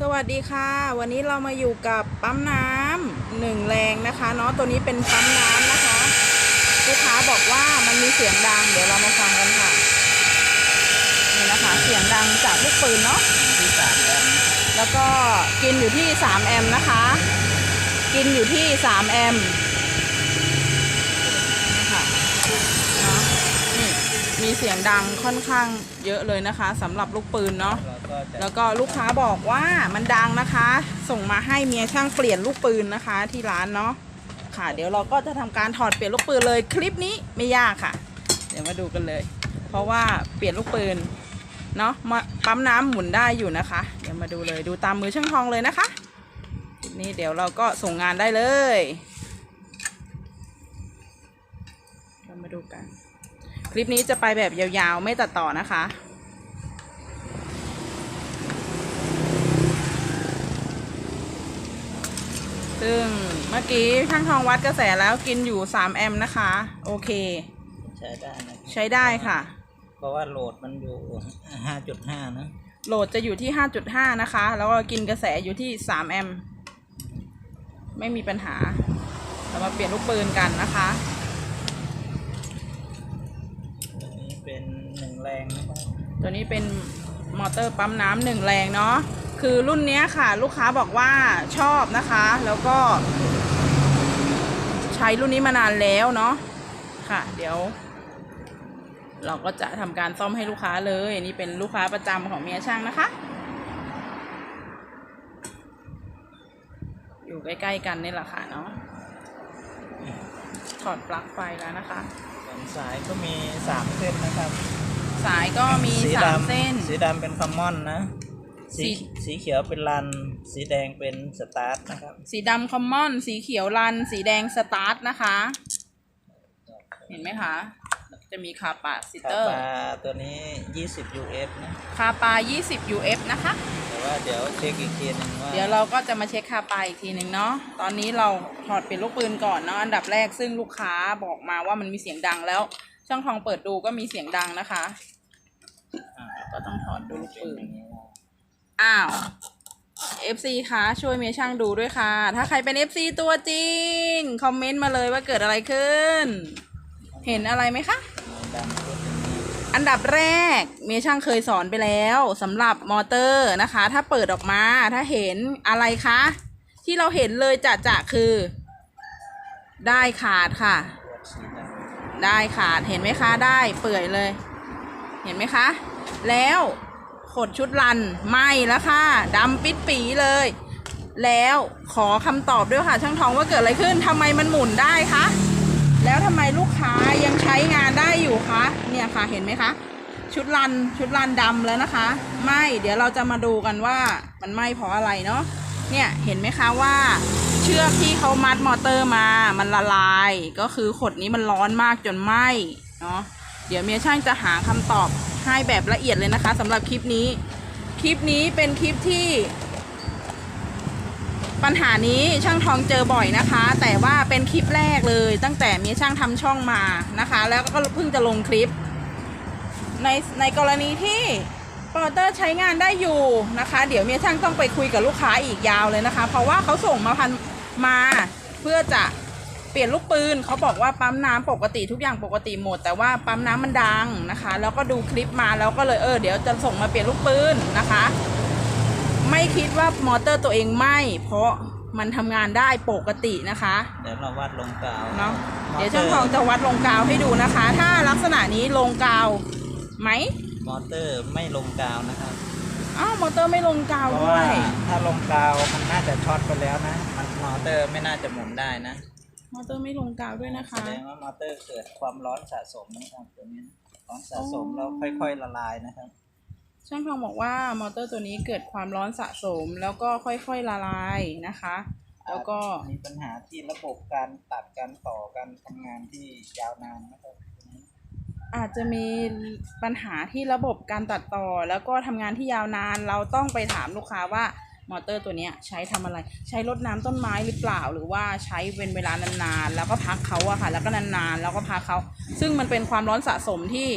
สวัสดีค่ะ วันนี้เรามาอยู่กับปั๊มน้ำหนึ่งแรงนะคะเนาะตัวนี้เป็นปั๊มน้ำนะคะลูกค้าบอกว่ามันมีเสียงดัง เดี๋ยวเรามาฟังกันค่ะนี่นะคะเสียงดังจากลูกปืนเนาะที่สามแอมแล้วก็กินอยู่ที่ 3 แอมป์นะคะ กินอยู่ที่ 3 แอมป์นี่ค่ะเนาะนี่ มีเสียงดังค่อนข้างเยอะเลยนะคะสำหรับลูกปืนเนาะแล้วก็ลูกค้าบอกว่ามันดังนะคะ ส่งมาให้เมียช่างเปลี่ยนลูกปืนนะคะ ที่ร้านเนาะค่ะ เดี๋ยวเราก็จะทำการถอดเปลี่ยนลูกปืนเลยคลิปนี้ไม่ยากค่ะ เดี๋ยวมาดูกันเลย เพราะว่าเปลี่ยนลูกปืนเนาะมาปั๊มน้ำหมุนได้อยู่นะคะ เดี๋ยวมาดูเลยดูตามมือช่างทองเลยนะคะนี้เดี๋ยวเราก็ส่งงานได้เลยเรามาดูกัน คลิปนี้จะไปแบบยาวๆ ไม่ตัดต่อนะคะ ซึ่งเมื่อกี้ช่างทองวัดกระแสแล้วกินอยู่ 3 แอมป์นะคะ โอเค ใช้ได้นะครับใช้ได้ค่ะ เพราะว่าโหลดมันอยู่ 5.5 นะ โหลดจะอยู่ที่ 5.5 นะคะ แล้วก็กินกระแสอยู่ที่ 3 แอมป์ไม่มีปัญหาเรามาเปลี่ยนลูกปืนกันนะคะ ตัวนี้ เป็นหนึ่งแรงนะครับตัวนี้เป็นมอเตอร์ปั๊มน้ำหนึ่งแรงเนาะคือรุ่นเนี้ยค่ะ ลูกค้าบอกว่าชอบนะคะ แล้วก็ ใช้รุ่นนี้มานานแล้วเนาะค่ะ เดี๋ยว เราก็จะทำการซ่อมให้ลูกค้าเลยนี่เป็นลูกค้าประจำของเมียช่างนะคะ อยู่ใกล้ๆกันนี่แหละค่ะเนาะถอดปลั๊กไฟแล้วนะคะ ส่วนสายก็มี3เส้นนะครับ สายก็มีสามเส้น สีดำเป็นคอมมอนนะสีสีสีเขียวเป็นรัน สีแดงเป็นสตาร์ทนะครับ สีดำคอมมอน สีเขียวรัน สีแดงสตาร์ทนะคะ เห็นไหมคะ จะมีคาปาซิคาเตอร์ปาตัวนี้ 20 UF นะ คาปา 20 UF นะคะ แต่ว่าเดี๋ยวเช็คอีกทีหนึงว่าเดี๋ยวเราก็จะมาเช็คคาปาอีกทีหนึ่งเนาะ ตอนนี้เราถอดเปลี่ยนลูกปืนก่อนเนาะอันดับแรกซึ่งลูกค้าบอกมาว่ามันมีเสียงดังแล้ว ช่างทองเปิดดูก็มีเสียงดังนะคะอ่าก็ต้องถอดดูลูกเป็นปืนอย่างนี้นะอ้าว FC คะช่วยเมียช่างดูด้วยค่ะ ถ้าใครเป็น FC ตัวจริง คอมเมนต์มาเลยว่าเกิดอะไรขึ้น เห็นอะไรไหมคะ ดังปุ๊บอย่างนี้ อันดับแรกเมียช่างเคยสอนไปแล้วสำหรับมอเตอร์นะคะ ถ้าเปิดออกมาถ้าเห็นอะไรคะ ที่เราเห็นเลยจะจะคือ ได้ขาดค่ะ ได้ขาดเห็นไหมคะได้เปื่อยเลย เห็นไหมคะ แล้วขดชุดรันไหมแล้วค่ะดำปิดปีเลย แล้วขอคำตอบด้วยค่ะช่างทองว่าเกิดอะไรขึ้นทำไมมันหมุนได้คะแล้วทำไมลูก ยังใช้งานได้อยู่คะเนี่ยค่ะเห็นไหมคะ ชุดรันชุดรันดำแล้วนะคะไหม่เดี๋ยวเราจะมาดูกันว่ามันไหม้เพราะอะไรเนาะเนี่ยเห็นไหมคะว่าเชือกที่เขามัดมอเตอร์มา มันละลาย ก็คือขดนี้มันร้อนมากจนไหม้เนาะเดี๋ยวเมียช่างจะหาคำตอบให้แบบละเอียดเลยนะคะสำหรับคลิปนี้ คลิปนี้เป็นคลิปที่ ปัญหานี้ช่างทองเจอบ่อยนะคะ แต่ว่าเป็นคลิปแรกเลย ตั้งแต่มีช่างทำช่องมานะคะ แล้วก็เพิ่งจะลงคลิป ในในกรณีที่ปอเตอร์ใช้งานได้อยู่นะคะ เดี๋ยวเมียช่างต้องไปคุยกับลูกค้าอีกยาวเลยนะคะ เพราะว่าเขาส่งมาพันมาเพื่อจะเปลี่ยนลูกปืนเขาบอกว่าปั๊มน้ำปกติทุกอย่างปกติหมด แต่ว่าปั๊มน้ำมันดังนะคะ แล้วก็ดูคลิปมาแล้วก็เลยเออเดี๋ยวจะส่งมาเปลี่ยนลูกปืนนะคะ ไม่คิดว่ามอเตอร์ตัวเองไหมเพราะมันทำงานได้ปกตินะคะ เดี๋ยวเราวัดลงกาวเนาะมอตอร์เดี๋ยวช่างทองจะวัดลงกาวให้ดูนะคะ ถ้าลักษณะนี้ลงกาวไหมมอเตอร์ไม่ลงกาวนะครับอ้าวมอเตอร์ไม่ลงกาวเพราะด้วว่ายถ้าลงกาวมันน่าจะช็อตไปแล้วนะ มันมอเตอร์ไม่น่าจะหมุนได้นะมอเตอร์ไม่ลงกาวด้วยนะคะแสดงว่ามอเตอร์เกิดความร้อนสะสมนะครับตัวนี้นะร้อนสะสมอ๋อ แล้วค่อย ๆ ละลายนะครับ ช่างทองบอกว่ามอเตอร์ตัวนี้เกิดความร้อนสะสม แล้วก็ค่อยๆละลายนะคะ แล้วก็มีปัญหาที่ระบบการตัดการต่อการทำงานที่ยาวนานนะครับตัวนี้อาจจะมีปัญหาที่ระบบการตัดต่อ แล้วก็ทำงานที่ยาวนานเราต้องไปถามลูกค้าว่ามอเตอร์ตัวเนี้ยใช้ทำอะไร ใช้รดน้ำต้นไม้หรือเปล่า หรือว่าใช้เป็นเวลานานๆแล้วก็พักเขาอะค่ะ แล้วก็นานๆ แล้วก็พักเขา ซึ่งมันเป็นความร้อนสะสมที่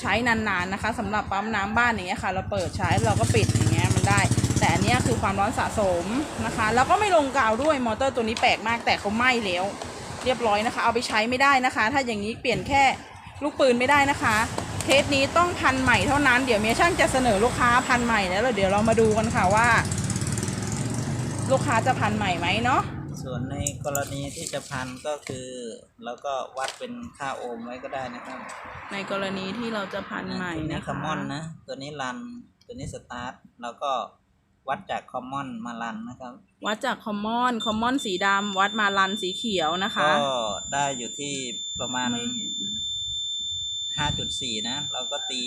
ใช้นานๆนะคะสำหรับปั๊มน้ำบ้านอย่างเงี้ยค่ะ เราเปิดใช้เราก็ปิดอย่างเงี้ยมันได้ แต่อันเนี้ยคือความร้อนสะสมนะคะ แล้วก็ไม่ลงกาวด้วยมอเตอร์ตัวนี้แปลกมากแต่เขาไหม้แล้ว เรียบร้อยนะคะ เอาไปใช้ไม่ได้นะคะ ถ้าอย่างนี้เปลี่ยนแค่ลูกปืนไม่ได้นะคะเคสนี้ต้องพันใหม่เท่านั้นเดี๋ยวเมียช่างจะเสนอลูกค้าพันใหม่แล้วเดี๋ยวเรามาดูกันค่ะว่า ลูกค้าจะพันใหม่ไหมเนาะ ส่วนในกรณีที่จะพันก็คือเราก็วัดเป็นค่าโอห์มไว้ก็ได้นะครับในกรณีที่เราจะพันใหม่ตัวนี้นะคอคะมมอนนะตัวนี้รันตัวนี้สตาร์ทแล้วก็วัดจากคอมมอนมารันนะครับ วัดจากคอมมอนคอมมอนสีดำวัดมาลันสีเขียวนะคะ ก็ได้อยู่ที่ประมาณ ไม่เห็น5.4 นะ เราก็ตี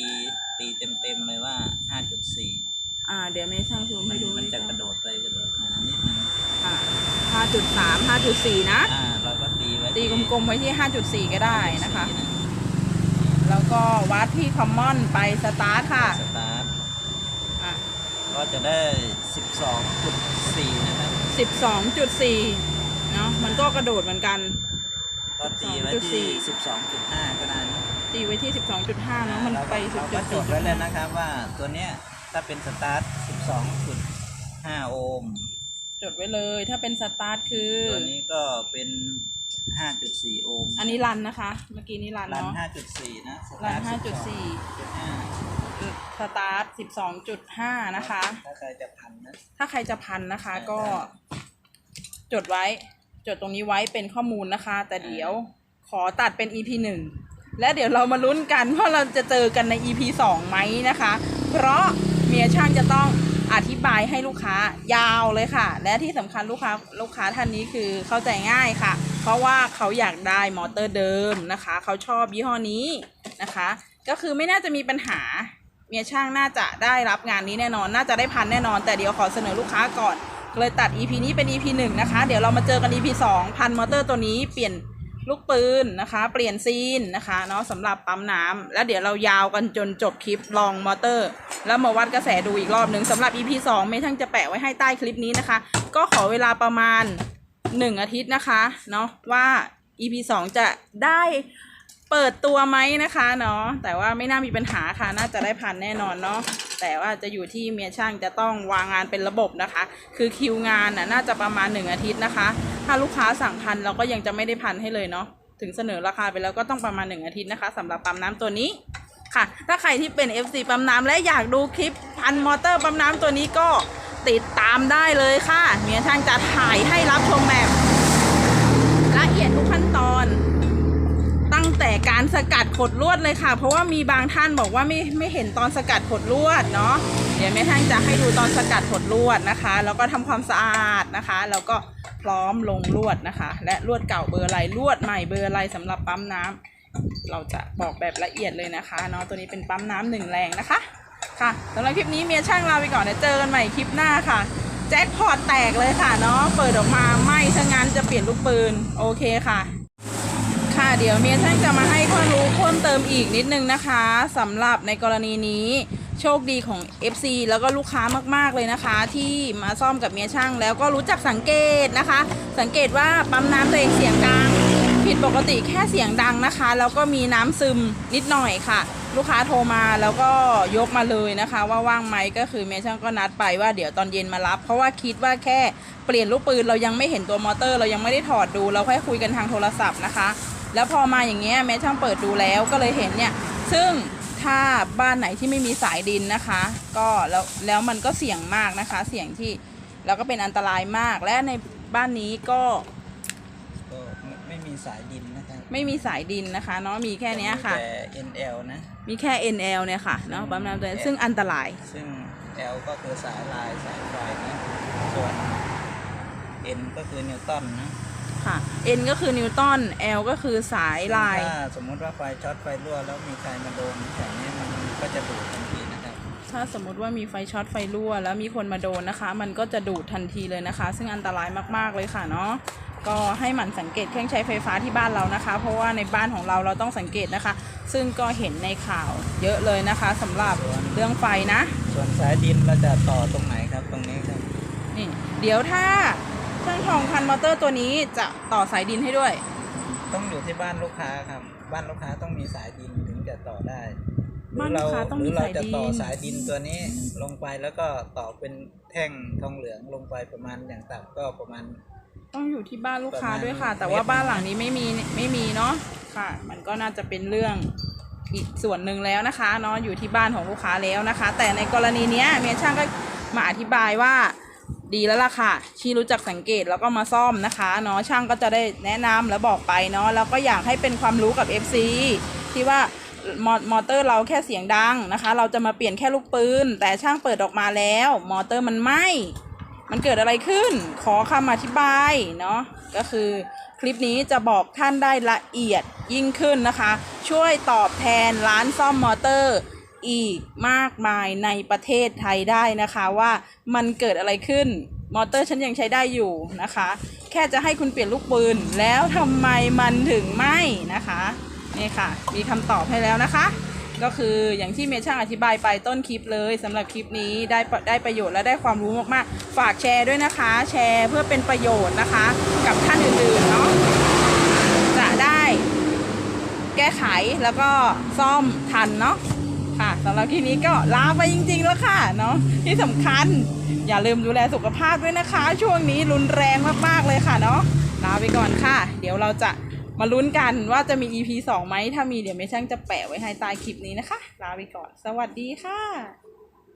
ตีเต็มๆเลยว่า 5.4 อ่า เดี๋ยวไม่ช่างซูมให้ดูมันจะกระโดดไปกระโดดมานิดนึงอ่าห้าจุดสามห้าจุดสี่นะ อ่าเราก็ตีไว้ตีกลมๆไว้ที่ห้าจุดสี่ก็ได้นะคะ5.4นะแล้วก็วัดที่คอมมอนไปสตาร์ทค่ะ สตาร์ทอะก็จะได้12.4นะครับสิบสองจุดสี่เนาะมันก็กระโดดเหมือนกัน ก็ตีไว้ที่12.4 12.5ก็ได้นะตีไว้ที่สิบสองจุดห้าเนาะมันไปสิบเราจุก็ดจสี่ดไว้เลยนะครับว่าตัวเนี้ย ถ้าเป็นสตาร์ท12.5 โอห์ม จดไว้เลย ถ้าเป็นสตาร์ทคือ ตัวนี้ก็เป็น 5.4 โอห์มอันนี้รันนะคะ เมื่อกี้นี้รันรัน เนาะ5.4 นะสรัตานร์ทห้าจุดสี่12.5สตาร์ทสิบสองจุดห้านะคะ ถ้าใครจะพันนะ ถ้าใครจะพันนะคะได้ก็ จดไว้ จดตรงนี้ไว้เป็นข้อมูลนะคะ แต่เดี๋ยวขอตัดเป็น EP หนึ่งและเดี๋ยวเรามาลุ้นกันว่าเราจะเจอกันใน EP สองไหมนะคะ เพราะ เมียช่างจะต้องอธิบายให้ลูกค้ายาวเลยค่ะ และที่สำคัญลูกค้าลูกค้าท่านนี้คือเข้าใจง่ายค่ะ เพราะว่าเขาอยากได้มอเตอร์เดิมนะคะ เขาชอบยี่ห้อนี้นะคะ ก็คือไม่น่าจะมีปัญหาเมียช่างน่าจะได้รับงานนี้แน่นอน น่าจะได้พันแน่นอน แต่เดี๋ยวขอเสนอลูกค้าก่อนเลยตัด EP นี้เป็น EP หนึ่งนะคะ เดี๋ยวเรามาเจอกัน EP สองพันมอเตอร์ตัวนี้เปลี่ยน ลูกปืนนะคะ เปลี่ยนซีนนะคะเนาะสำหรับปั๊มน้ำแล้วเดี๋ยวเรายาวกันจนจบคลิปลองมอเตอร์ แล้วมาวัดกระแสดูอีกรอบหนึ่งสำหรับ EP สองเมย์ทั้งจะแปะไว้ให้ใต้คลิปนี้นะคะ ก็ขอเวลาประมาณ 1 อาทิตย์นะคะเนาะว่า EP 2จะได้เปิดตัวไหมนะคะเนาะแต่ว่าไม่น่ามีปัญหาค่ะ น่าจะได้พันแน่นอนเนาะแต่ว่าจะอยู่ที่เมียช่างจะต้องวางงานเป็นระบบนะคะ คือคิวงานน่ะน่าจะประมาณ 1 อาทิตย์นะคะ ถ้าลูกค้าสั่งพันเราก็ยังจะไม่ได้พันให้เลยเนาะถึงเสนอราคาไปแล้วก็ต้องประมาณ 1 อาทิตย์นะคะสำหรับปั๊มน้ำตัวนี้ค่ะ ถ้าใครที่เป็น FC ปั๊มน้ำและอยากดูคลิปพันมอเตอร์ปั๊มน้ำตัวนี้ก็ติดตามได้เลยค่ะเมียช่างจะถ่ายให้รับชมแบบละเอียดทุกขั้นตอน ตั้งแต่การสกัดขดลวดเลยค่ะ เพราะว่ามีบางท่านบอกว่าไม่ไม่เห็นตอนสกัดขดลวดเนาะเดี๋ยวแม่ท่านจะให้ดูตอนสกัดขดลวดนะคะ แล้วก็ทำความสะอาดนะคะ แล้วก็ พร้อมลงลวดนะคะ และลวดเก่าเบอร์ไรลวดใหม่เบอร์ไรสำหรับปั๊มน้ำเราจะบอกแบบละเอียดเลยนะคะเนาะตัวนี้เป็นปั๊มน้ำหนึ่งแรงนะคะค่ะสำหรับคลิปนี้เมียช่างลาไปก่อนเดี๋ยวเจอกันใหม่คลิปหน้าค่ะแจ็คพอตแตกเลยค่ะเนาะเปิดออกมาไหม่ถ้างั้นจะเปลี่ยนลูกปืนโอเคค่ะ เดี๋ยวเมียช่างจะมาให้ความรู้เพิ่มเติมอีกนิดนึงนะคะสำหรับในกรณีนี้โชคดีของ FC แล้วก็ลูกค้ามากๆเลยนะคะ ที่มาซ่อมกับเมียช่างแล้วก็รู้จักสังเกตนะคะ สังเกตว่าปั๊มน้ำตัวเองเสียงดังผิดปกติแค่เสียงดังนะคะ แล้วก็มีน้ำซึมนิดหน่อยค่ะ ลูกค้าโทรมาแล้วก็ยกมาเลยนะคะ ว่าว่างไหมก็คือเมช่างก็นัดไปว่าเดี๋ยวตอนเย็นมารับ เพราะว่าคิดว่าแค่เปลี่ยนลูกปืนเรายังไม่เห็นตัวมอเตอร์ เรายังไม่ได้ถอดดู เราแค่คุยกันทางโทรศัพท์นะคะ แล้วพอมาอย่างเงี้ยเมช่างเปิดดูแล้วก็เลยเห็นเนี่ย ซึ่งถ้าบ้านไหนที่ไม่มีสายดินนะคะ ก็แล้วแล้วมันก็เสี่ยงมากนะคะ เสี่ยงที่แล้วก็เป็นอันตรายมากและในบ้านนี้ก็ก็ไม่ไม่มีสายดินนะครับไม่มีสายดินนะคะเนาะมีแค่เนี้ยค่ะ แต่ NL นะ มีแค่ NL เนี่ยค่ะเนาะปั๊มน้ำตัวนี้ซึ่งอันตราย ซึ่ง L ก็คือสายลายสายไฟนะ ส่วน N ก็คือนิวตันนะ ค่ะ N ก็คือนิวตัน L ก็คือสายลาย ถ้าสมมุติว่าไฟช็อตไฟรั่วแล้วมีใครมาโดนแถวนี้มันก็จะดูดทันทีนะครับ ถ้าสมมุติว่ามีไฟช็อตไฟรั่ว แล้วมีคนมาโดนนะคะ มันก็จะดูดทันทีเลยนะคะ ซึ่งอันตรายมากๆเลยค่ะเนาะก็ให้หมั่นสังเกตเครื่องใช้ไฟฟ้าที่บ้านเรานะคะ เพราะว่าในบ้านของเราเราต้องสังเกตนะคะ ซึ่งก็เห็นในข่าวเยอะเลยนะคะสำหรับเรื่องไฟนะ ส่วนสายดินเราจะต่อตรงไหนครับตรงนี้ครับ นี่เดี๋ยวถ้า ช่างทองพันมอเตอร์ตัวนี้จะต่อสายดินให้ด้วย ต้องอยู่ที่บ้านลูกค้าครับ บ้านลูกค้าต้องมีสายดินถึงจะต่อได้หรืบ้านอลูเรากค้าต้องหรืมีอเราสายจะดิต่อนสายดินตัวนี้ลงไปแล้วก็ต่อเป็นแท่งทองเหลืองลงไปประมาณอย่างต่ำก็ประมาณ ต้องอยู่ที่บ้านลูกค้าประมาณด้วยค่ะ แต่เมตรว่าบ้านหลังนี้ไม่มีไม่มีเนาะค่ะ มันก็น่าจะเป็นเรื่องอีกส่วนหนึ่งแล้วนะคะเนาะอยู่ที่บ้านของลูกค้าแล้วนะคะ แต่ในกรณีเนี้ยเมียช่างก็มาอธิบายว่า ดีแล้วล่ะค่ะที่รู้จักสังเกตแล้วก็มาซ่อมนะคะเนาะช่างก็จะได้แนะนำแล้วบอกไปเนาะแล้วก็อยากให้เป็นความรู้กับ FC ที่ว่ามอมอเตอร์เราแค่เสียงดังนะคะ เราจะมาเปลี่ยนแค่ลูกปืน แต่ช่างเปิดออกมาแล้ว มอเตอร์มันไหมมันเกิดอะไรขึ้น ขอคำอธิบายเนาะก็คือคลิปนี้จะบอกท่านได้ละเอียดยิ่งขึ้นนะคะ ช่วยตอบแทนร้านซ่อมมอเตอร์ อีกมากมายในประเทศไทยได้นะคะว่ามันเกิดอะไรขึ้น มอเตอร์ฉันยังใช้ได้อยู่นะคะ แค่จะให้คุณเปลี่ยนลูกปืน แล้วทำไมมันถึงไหม้นะคะนี่ค่ะ มีคำตอบให้แล้วนะคะ ก็คืออย่างที่เมช่างอธิบายไปต้นคลิปเลยสำหรับคลิปนี้ได้ได้ประโยชน์และได้ความรู้มากๆ ฝากแชร์ด้วยนะคะ แชร์เพื่อเป็นประโยชน์นะคะ กับท่านอื่นๆเนาะจะได้แก้ไขแล้วก็ซ่อมทันเนาะ สำหรับคลิปนี้ก็ลาไปจริง ๆ แล้วค่ะเนาะที่สำคัญอย่าลืมดูแลสุขภาพด้วยนะคะ ช่วงนี้รุนแรงมากๆเลยค่ะเนาะลาไปก่อนค่ะ เดี๋ยวเราจะมาลุ้นกันว่าจะมี EP 2ไหมถ้ามีเดี๋ยวเมช่างจะแปะไว้ให้ใต้คลิปนี้นะคะ ลาไปก่อน สวัสดีค่ะ